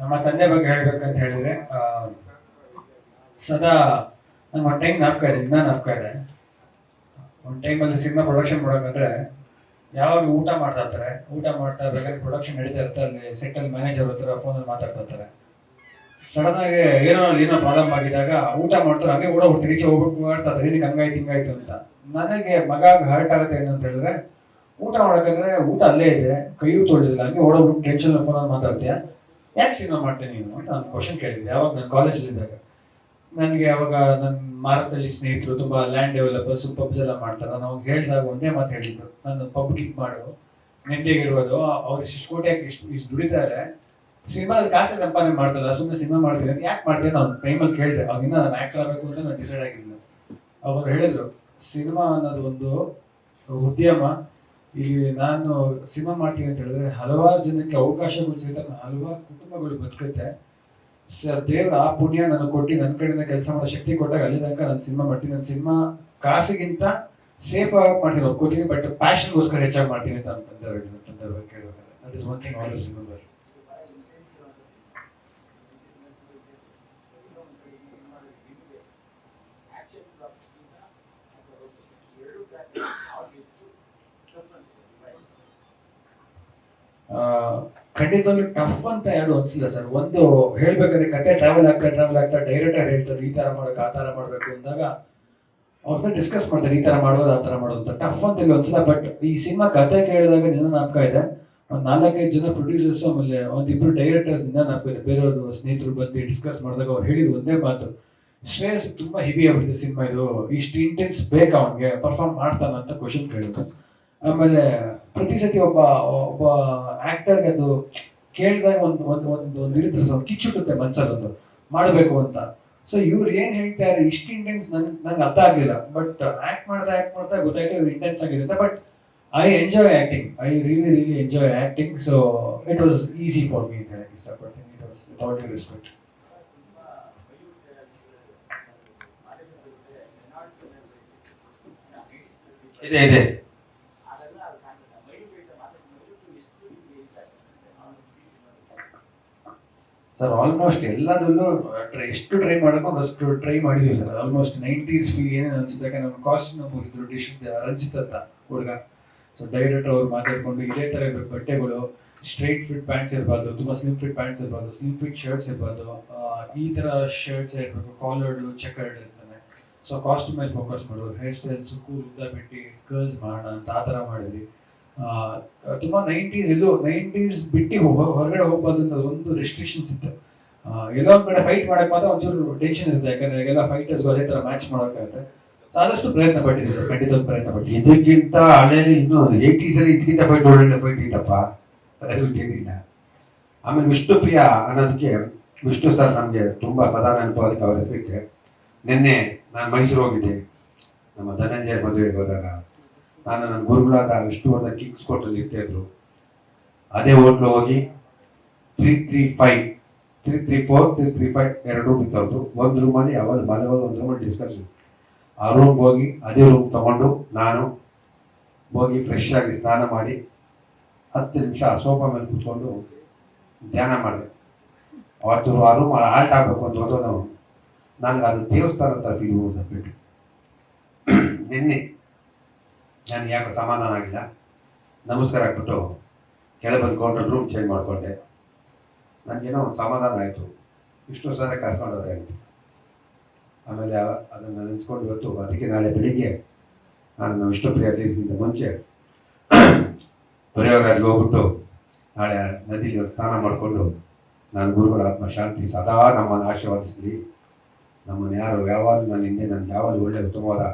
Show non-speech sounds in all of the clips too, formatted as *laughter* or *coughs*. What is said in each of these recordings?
ನಮ್ಮ ತಂದೆ ಬಗ್ಗೆ ಹೇಳ್ಬೇಕಂತ ಹೇಳಿದ್ರೆ ಸದಾ ನಂಗೆ ಒಂದು ಟೈಮ್ ನಾಪ್ಕ ಇದೆ ಇನ್ನೂ ನಾಪ್ಕ ಇದೆ. ಒಂದು ಟೈಮಲ್ಲಿ ಸಿನಿಮಾ ಪ್ರೊಡಕ್ಷನ್ ಮಾಡೋಕಂದ್ರೆ, ಯಾವಾಗ ಊಟ ಮಾಡ್ತಾ ಇರ್ತಾರೆ, ಊಟ ಮಾಡ್ತಾ ಇರ್ಬೇಕಾದ್ರೆ ಪ್ರೊಡಕ್ಷನ್ ನಡೀತಾ ಇರ್ತಾರೆ ಅಲ್ಲಿ ಸೆಟ್ಟಲ್ಲಿ ಮ್ಯಾನೇಜರ್ ಹತ್ರ ಫೋನಲ್ಲಿ ಮಾತಾಡ್ತಾ ಇರ್ತಾರೆ. ಸಡನ್ ಆಗಿ ಏನೋ ಏನೋ ಪ್ರಾಬ್ಲಮ್ ಆಗಿದಾಗ ಊಟ ಮಾಡ್ತಾರೆ, ಹಂಗೆ ಓಡೋಗ್ಬಿಡ್ತಾರೆ ಈಚೆ ಹೋಗ್ಬೇಕು ಮಾಡ್ತಾ ಇರ್ತಾರೆ ಏನಕ್ಕೆ ಹಂಗಾಯ್ತು, ಹಿಂಗಾಯ್ತು ಅಂತ. ನನಗೆ ಮಗ ಹರ್ಟ್ ಆಗುತ್ತೆ ಅಂತ ಹೇಳಿದ್ರೆ, ಊಟ ಮಾಡಕಂದ್ರೆ ಊಟ ಅಲ್ಲೇ ಇದೆ, ಕೈಯೂ ತೊಳೆದಿಲ್ಲ, ಹಂಗೆ ಓಡೋಗ್ಬಿಟ್ಟು ಟೆನ್ಷನ್ ಫೋನಲ್ಲಿ ಮಾತಾಡ್ತೀಯ? ಯಾಕೆ ಸಿನಿಮಾ ಮಾಡ್ತೀನಿ ನೀನು ಅಂತ ನಾನು ಕ್ವಶನ್ ಕೇಳಿದ್ದೆ, ಯಾವಾಗ ನಾನು ಕಾಲೇಜಲ್ಲಿ ಇದ್ದಾಗ. ನನಗೆ ಅವಾಗ ನನ್ನ ಮಾರತಲ್ಲಿ ಸ್ನೇಹಿತರು, ತುಂಬ ಲ್ಯಾಂಡ್ ಡೆವಲಪರ್ಸ್ ಪಬ್ಸ್ ಎಲ್ಲ ಮಾಡ್ತಾರೆ. ನಾನು ಅವಾಗ ಹೇಳಿದಾಗ ಒಂದೇ ಮಾತು ಹೇಳಿದ್ದು. ನಾನು ಪಬ್ ಕಿಕ್ ಮಾಡು ನೆಮ್ಮದಿಯಾಗಿರ್ಬೋದು ಅವ್ರು ಇಷ್ಟು ಕೋಟಿ ಯಾಕೆ ಇಷ್ಟು ಇಷ್ಟು ದುಡಿತಾರೆ. ಸಿನಿಮಾದಲ್ಲಿ ಕಾಸೆ ಸಂಪಾದನೆ ಮಾಡ್ತಲ್ಲ ಸುಮ್ಮನೆ ಸಿನಿಮಾ ಮಾಡ್ತೀನಿ ಅಂತ ಯಾಕೆ ಮಾಡ್ತೀನಿ ನಾನು ಟೈಮಲ್ಲಿ ಕೇಳಿದೆ. ಅವಾಗಿನ ನಾನು ಆ್ಯಕ್ಟರ್ ಆಗಬೇಕು ಅಂತ ನಾನು ಡಿಸೈಡ್ ಆಗಿಲ್ಲ ಅವರು ಹೇಳಿದರು, ಸಿನಿಮಾ ಅನ್ನೋದು ಒಂದು ಉದ್ಯಮ ಇಲ್ಲಿ ನಾನು ಸಿನಿಮಾ ಮಾಡ್ತೀನಿ ಅಂತ ಹೇಳಿದ್ರೆ ಹಲವಾರು ಜನಕ್ಕೆ ಅವಕಾಶಗಳು ಸಿಗುತ್ತೆ ಹಲವಾರು ಕುಟುಂಬಗಳು ಬದುಕುತ್ತೆ. ಸರ್ ದೇವ್ರ ಆ ಪುಣ್ಯ ನನಗೆ ಕೊಟ್ಟು ನನ್ನ ಕಡೆಯಿಂದ ಕೆಲಸ ಮಾಡೋ ಶಕ್ತಿ ಕೊಟ್ಟಾಗ ಅಲ್ಲಿ ತನಕ ನಾನು ಸಿನಿಮಾ ಮಾಡ್ತೀನಿ. ನನ್ನ ಸಿನಿಮಾ ಕಾಸಿಗಿಂತ ಸೇಫ್ ಆಗಿ ಮಾಡ್ತೀನಿ ಒಪ್ಕೋತೀನಿ ಬಟ್ ಪ್ಯಾಷನ್ಗೋಸ್ಕರ ಹೆಚ್ಚಾಗಿ ಮಾಡ್ತೀನಿ ಅಂತ ತಂದೆ ಬಗ್ಗೆ ಕೇಳಬೇಕಾದ್ರೆ that is one thing always remember ಖಂಡಿತವಾಗ್ಲೂ ಟಫ್ ಅಂತ ಯಾವುದು ಅನ್ಸಿಲ್ಲ ಸರ್ ಒಂದು ಹೇಳ್ಬೇಕಂದ್ರೆ ಕತೆ ಟ್ರಾವೆಲ್ ಆಗ್ತಾ ಟ್ರಾವೆಲ್ ಆಗ್ತಾ ಡೈರೆಕ್ಟರ್ ಹೇಳ್ತಾರೆ, ಈ ತರ ಮಾಡಬೇಕು, ಆ ತರ ಮಾಡಬೇಕು ಅಂದಾಗ ಅವ್ರ ಡಿಸ್ಕಸ್ ಮಾಡ್ತಾರೆ, ಈ ತರ ಮಾಡೋದು, ಆ ತರ ಮಾಡೋದು ಅಂತ. ಟಫ್ ಅಂತ ಇಲ್ಲಿ ಅನ್ಸಿಲ್ಲ ಬಟ್ ಈ ಸಿನಿಮಾ ಕತೆ ಕೇಳಿದಾಗ ನಿನ್ನ ನಾಪಕ ಇದೆ. ಒಂದು ನಾಲ್ಕೈದು ಜನ ಪ್ರೊಡ್ಯೂಸರ್ಸ್ ಆಮೇಲೆ ಒಂದಿಬ್ರು ಡೈರೆಕ್ಟರ್ಸ್ ನಿನ್ನ ನಾಪಕ ಇದೆ. ಬೇರೆಯವರು ಸ್ನೇಹಿತರು ಬಂದು ಡಿಸ್ಕಸ್ ಮಾಡಿದಾಗ ಅವ್ರು ಹೇಳಿದ ಒಂದೇ ಮಾತು. ಶ್ರೇಯಸ್ ತುಂಬಾ ಹೆವಿ ಆಗ್ಬಿಟ್ಟಿದೆ ಸಿನಿಮಾ ಇದು. ಇಷ್ಟು ಇಂಟೆನ್ಸ್ ಬೇಕಾ ಅವನಿಗೆ? ಪರ್ಫಾರ್ಮ್ ಮಾಡ್ತಾನ ಅಂತ ಕ್ವಶನ್ ಕೇಳಿದ್ರು. ಆಮೇಲೆ ಪ್ರತಿ ಸತಿ ಒಬ್ಬ ಒಬ್ಬ ಆಕ್ಟರ್ಗೆ ಅದು ಕೇಳಿದಾಗ ಒಂದು ಒಂದು ಒಂದು ಒಂದು ಇರುತ್ತೆ ಸರ್ ಕಿಚ್ಚುಟ್ಟುತ್ತೆ ಮನ್ಸಲ್ಲಿ ಒಂದು ಮಾಡಬೇಕು ಅಂತ. ಸೊ ಇವ್ರು ಏನು ಹೇಳ್ತಾರೆ ಇಷ್ಟು ಇಂಟೆನ್ಸ್ ನನ್, ನಂಗೆ ಅರ್ಥ ಆಗಲಿಲ್ಲ. ಬಟ್ ಆಕ್ಟ್ ಮಾಡ್ತಾ ಆಕ್ಟ್ ಮಾಡ್ತಾ ಗೊತ್ತಾಯ್ತು ಇವ್ರು ಇಂಟೆನ್ಸ್ ಆಗಿರುತ್ತೆ but I enjoy acting I really really enjoy acting so it was easy for me ಅಂತ ಹೇಳಕ್ಕೆ ಇಷ್ಟಪಡ್ತೀನಿ. It was with all respect ಇದೆ ಇದೆ. ಸರ್ ಆಲ್ಮೋಸ್ಟ್ ಎಲ್ಲದಲ್ಲೂ ಎಷ್ಟು ಟ್ರೈ ಮಾಡಬೇಕು ಅಷ್ಟು ಟ್ರೈ ಮಾಡಿದ್ವಿ ಸರ್ ಆಲ್ಮೋಸ್ಟ್ ನೈಂಟೀಸ್ ಫೀಲ್ ಏನೇನು ಅನ್ಸುತ್ತೆ, ಯಾಕಂದ್ರೆ ನಮ್ಮ ಕಾಸ್ಟ್ಯೂಮ್ ಹೋಗಿದ್ರು ಡಿಶ್ ರಂಜಿತ್ ಅಂತ ಹುಡುಗ. ಸೊ ಡೈರೆಕ್ಟರ್ ಅವ್ರು ಮಾತಾಡ್ಕೊಂಡು ಇದೇ ಥರ ಇರಬೇಕು ಬಟ್ಟೆಗಳು ಸ್ಟ್ರೈಟ್ ಫಿಟ್ ಪ್ಯಾಂಟ್ಸ್ ಇರಬಾರ್ದು, ತುಂಬ ಸ್ಲಿಮ್ ಫಿಟ್ ಪ್ಯಾಂಟ್ಸ್ ಇರಬಾರ್ದು ಸ್ಲಿಮ್ ಫಿಟ್ ಶರ್ಟ್ಸ್ ಇರಬಾರ್ದು ಈ ಥರ ಶರ್ಟ್ಸ್ ಇರಬೇಕು ಕಾಲರ್ಡ್ ಚೆಕರ್ಡ್ ಇರ್ತಾನೆ ಸೊ ಕಾಸ್ಟ್ಯೂಮ್ ಮೇಲೆ ಫೋಕಸ್ ಮಾಡೋರು ಹೇರ್ ಸ್ಟೈಲ್ಸ್ ಕೂಲ್ ಉದ್ದ ಬಿಟ್ಟು ಕರ್ಲ್ಸ್ ಮಾಡೋಣ ಅಂತ ಆ ಥರ ಮಾಡಿದ್ವಿ. ತುಂಬಾ ನೈಂಟೀಸ್ ಇದು, ನೈಂಟೀಸ್ ಬಿಟ್ಟು ಹೊರಗಡೆ ಹೋಗ್ಬಾರ್ದು ಒಂದು ರೆಸ್ಟ್ರಿಕ್ಷನ್ಸ್ ಇತ್ತು. ಎಲ್ಲ ಒಂದು ಕಡೆ ಫೈಟ್ ಮಾಡಕ್ ಮಾತ್ರ ಒಂಚೂರು ಟೆನ್ಷನ್ ಇರುತ್ತೆ, ಯಾಕಂದ್ರೆ ಈಗೆಲ್ಲ ಫೈಟರ್ಸ್ ಅದೇ ತರ ಮ್ಯಾಚ್ ಮಾಡೋಕ್ಕಾಗುತ್ತೆ. ಆದಷ್ಟು ಪ್ರಯತ್ನ ಪಟ್ಟಿದೆ ಸರ್ ಖಂಡಿತ ಪ್ರಯತ್ನ ಪಟ್ಟಿ ಇದಕ್ಕಿಂತ ಹಳೇಲಿ ಇನ್ನು ಏಯ್ಟೀಸ್ ಅಲ್ಲಿ ಇದಕ್ಕಿಂತ ಫೈಟ್ ಒಳ್ಳೊಳ್ಳೆ ಫೈಟ್ ಇತ್ತಪ್ಪ. ಅದೇನಿಲ್ಲ ಆಮೇಲೆ ವಿಷ್ಣುಪ್ರಿಯ ಅನ್ನೋದಕ್ಕೆ, ವಿಷ್ಣು ಸರ್ ನಮಗೆ ತುಂಬ ಸದಾ ನೆನಪು ಅವ್ರ ಹೆಸರಿಟ್ಟೆ. ನಿನ್ನೆ ನಾನು ಮೈಸೂರು ಹೋಗಿದ್ದೆ. ನಮ್ಮ ಧನಂಜಯ ಮದುವೆಗೆ ಹೋದಾಗ. ನಾನು ನನ್ನ ಗುರುಗಳಾದ ವಿಷ್ಣುವರ್ಧನ್ ಕಿಕ್ಸ್ ಕೋಟಲ್ಲಿ ಇರ್ತಾ ಇದ್ರು. ಅದೇ ಹೋಟ್ಲು ಹೋಗಿ three three five three three four three three five ಎರಡು ರೂಮ್ ಇತ್ತು ಒಂದು ರೂಮಲ್ಲಿ ಯಾವಾಗ ಮಲಗೋದು ಒಂದು ರೂಮಲ್ಲಿ ಡಿಸ್ಕಸ್ ಆ ರೂಮ್ಗೆ ಹೋಗಿ ಅದೇ ರೂಮ್ ತಗೊಂಡು ನಾನು ಹೋಗಿ ಫ್ರೆಶ್ ಆಗಿ ಸ್ನಾನ ಮಾಡಿ ಹತ್ತು ನಿಮಿಷ ಆ ಸೋಫಾ ಮೇಲೆ ಕುತ್ಕೊಂಡು ಧ್ಯಾನ ಮಾಡಿದೆ. ಅವತ್ತು ಆ ರೂಮ್ ಆಲ್ಟ್ ಆಗಬೇಕು ಅಂತ ಹೋದವನು ನನಗೆ ಅದು ದೇವಸ್ಥಾನ ಥರ ಫೀಲ್ ಹೋದ ಬಿಟ್ಟು. *coughs* ನಿನ್ನೆ ನಾನು ಯಾಕೋ ಸಮಾಧಾನ ಆಗಿಲ್ಲ ನಮಸ್ಕಾರ ಹಾಕ್ಬಿಟ್ಟು ಕೆಳಗೆ ಬಂದ್ಕೊಂಡು ರೂಮ್ ಚೇಂಜ್ ಮಾಡಿಕೊಂಡೆ. ನನಗೇನೋ ಒಂದು ಸಮಾಧಾನ ಆಯಿತು. ಇಷ್ಟು ಸಾರ ಕರ್ಸ್ಕೊಂಡವ್ರೆ ಅಂತ. ಆಮೇಲೆ ಅದನ್ನು ನೆನೆಸ್ಕೊಂಡು ಇವತ್ತು ಅದಕ್ಕೆ ನಾಳೆ ಬೆಳಿಗ್ಗೆ ನಾನು ವಿಷ್ಣುಪ್ರಿಯ ರಿಲೀಸ್ಗಿಂತ ಮುಂಚೆ ಪ್ರಯೋಗರಾಜ್ಗೆ ಹೋಗ್ಬಿಟ್ಟು ನಾಳೆ ನದಿಲಿ ಸ್ನಾನ ಮಾಡಿಕೊಂಡು ನಾನು ಗುರುಗಳ ಆತ್ಮ ಶಾಂತಿ ಸದಾ ನಮ್ಮನ್ನು ಆಶೀರ್ವಾದಿಸಲಿ. ನಮ್ಮನ್ನು ಯಾರು ಯಾವಾಗ ನಾನು ಹಿಂದೆ, ನನಗೆ ಯಾವಾಗ ಒಳ್ಳೆ, ಉತ್ತಮವಾದ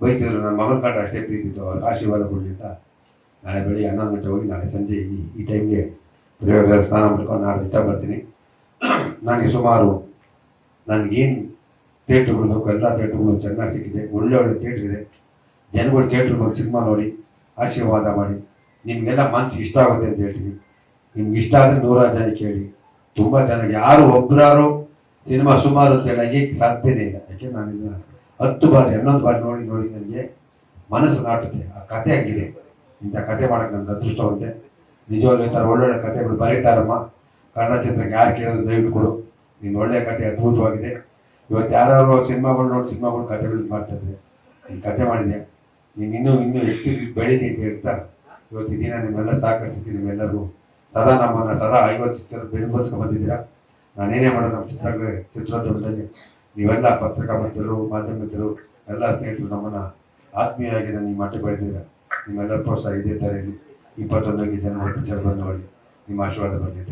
ಬಯಸಿದ್ರು ನನ್ನ ಮಗನ ಕಂಡ್ರೆ ಅಷ್ಟೇ ಪ್ರೀತಿತ್ತು ಆಶೀರ್ವಾದ ಕೊಡಲಿ ಅಂತ ನಾಳೆ ಬೆಳಿಗ್ಗೆ ಹನ್ನೊಂದು ಗಂಟೆ ಹೋಗಿ ನಾಳೆ ಸಂಜೆ ಈ ಈ ಟೈಮ್ಗೆ ಪ್ರಯೋಗ ಸ್ನಾನ ಮಾಡ್ಕೊಂಡು ನಾಳೆ ಬರ್ತೀನಿ ನನಗೆ ಸುಮಾರು ನನಗೇನು ಥಿಯೇಟ್ರ್ಗಳು ಬೇಕು ಎಲ್ಲ ಥಿಯೇಟ್ರ್ಗಳು ಚೆನ್ನಾಗಿ ಸಿಕ್ಕಿದೆ. ಒಳ್ಳೆ ಒಳ್ಳೆ ಥಿಯೇಟ್ರ್ ಇದೆ. ಜನಗಳು ಥಿಯೇಟ್ರ್ ಬಂದು ಸಿನಿಮಾ ನೋಡಿ, ಆಶೀರ್ವಾದ ಮಾಡಿ. ನಿಮಗೆಲ್ಲ ಮನಸ್ಸಿಗೆ ಇಷ್ಟ ಆಗುತ್ತೆ ಅಂತ ಹೇಳ್ತೀನಿ. ನಿಮ್ಗೆ ಇಷ್ಟ ಆದರೆ ನೂರಾರು ಜನ ಕೇಳಿ. ತುಂಬ ಚೆನ್ನಾಗಿ ಯಾರು ಒಬ್ಬರಾರು ಸಿನಿಮಾ ಸುಮಾರು ಅಂತ ಹೇಳಿ ಸಾಧ್ಯನೇ ಇಲ್ಲ. ಯಾಕೆ? ನಾನಿನ್ನ ಹತ್ತು ಬಾರಿ, ಹನ್ನೊಂದು ಬಾರಿ ನೋಡಿ ನೋಡಿ ನನಗೆ ಮನಸ್ಸು ನಾಟುತ್ತೆ ಆ ಕತೆ ಹಂಗಿದೆ. ಇಂಥ ಕತೆ ಮಾಡೋಕ್ಕೆ ನನಗೆ ಅದೃಷ್ಟವಂತೆ. ನಿಜವಾಗ್ಲೂ ಈ ಥರ ಒಳ್ಳೊಳ್ಳೆ ಕತೆಗಳು ಬರೀತಾರಮ್ಮ ಕನ್ನಡ ಚಿತ್ರಕ್ಕೆ ಯಾರು ಕೇಳೋದು ದಯವಿಟ್ಟು ಕೊಡು. ನೀನು ಒಳ್ಳೆಯ ಕತೆ ಅದ್ಭುತವಾಗಿದೆ. ಇವತ್ತು ಯಾರು ಸಿನಿಮಾಗಳು ನೋಡಿ, ಸಿನಿಮಾಗಳು ಕತೆಗಳು ಮಾಡ್ತಿದ್ದೆ ನೀನು ಕತೆ ಮಾಡಿದೆ ನೀನು ಇನ್ನೂ ಇನ್ನೂ ಹೆಚ್ಚು ಬೆಳೀಲಿ ಅಂತ ಹೇಳ್ತಾ ಇವತ್ತು ದಿನ ನಿಮ್ಮೆಲ್ಲ ಸಹಕರಿಸಿದ್ದೀನಿ ನಿಮ್ಮೆಲ್ಲರಿಗೂ. ಸದಾ ನಮ್ಮನ್ನು, ಸದಾ ಐವತ್ತು ಚಿತ್ರ ಬೆಂಬಲಿಸ್ಕೊಂಡು ಬಂದಿದ್ದೀರಾ. ನಾನೇನೇ ಮಾಡೋದು ನಮ್ಮ ಚಿತ್ರ ಚಿತ್ರೋದ್ಯಮದಲ್ಲಿ. ನೀವೆಲ್ಲ ಪತ್ರಿಕಾ ಮಿತ್ರರು, ಮಾಧ್ಯಮ ಎಲ್ಲ ಸ್ನೇಹಿತರು ನಮ್ಮನ್ನು ಆತ್ಮೀಯವಾಗಿ ನಾನು ಈ ಬೆಳೆದಿದ್ದೀರಾ ನಿಮ್ಮೆಲ್ಲರ ಪ್ರೋತ್ಸಾಹ ಇದೇ ಥರ ಇರಲಿ ಇಪ್ಪತ್ತೊಂದಕ್ಕೆ ಜನಗಳು ಪಿಕ್ಚರ್ ಬಂದು ನಿಮ್ಮ ಆಶೀರ್ವಾದ ಬರಲಿ ಅಂತ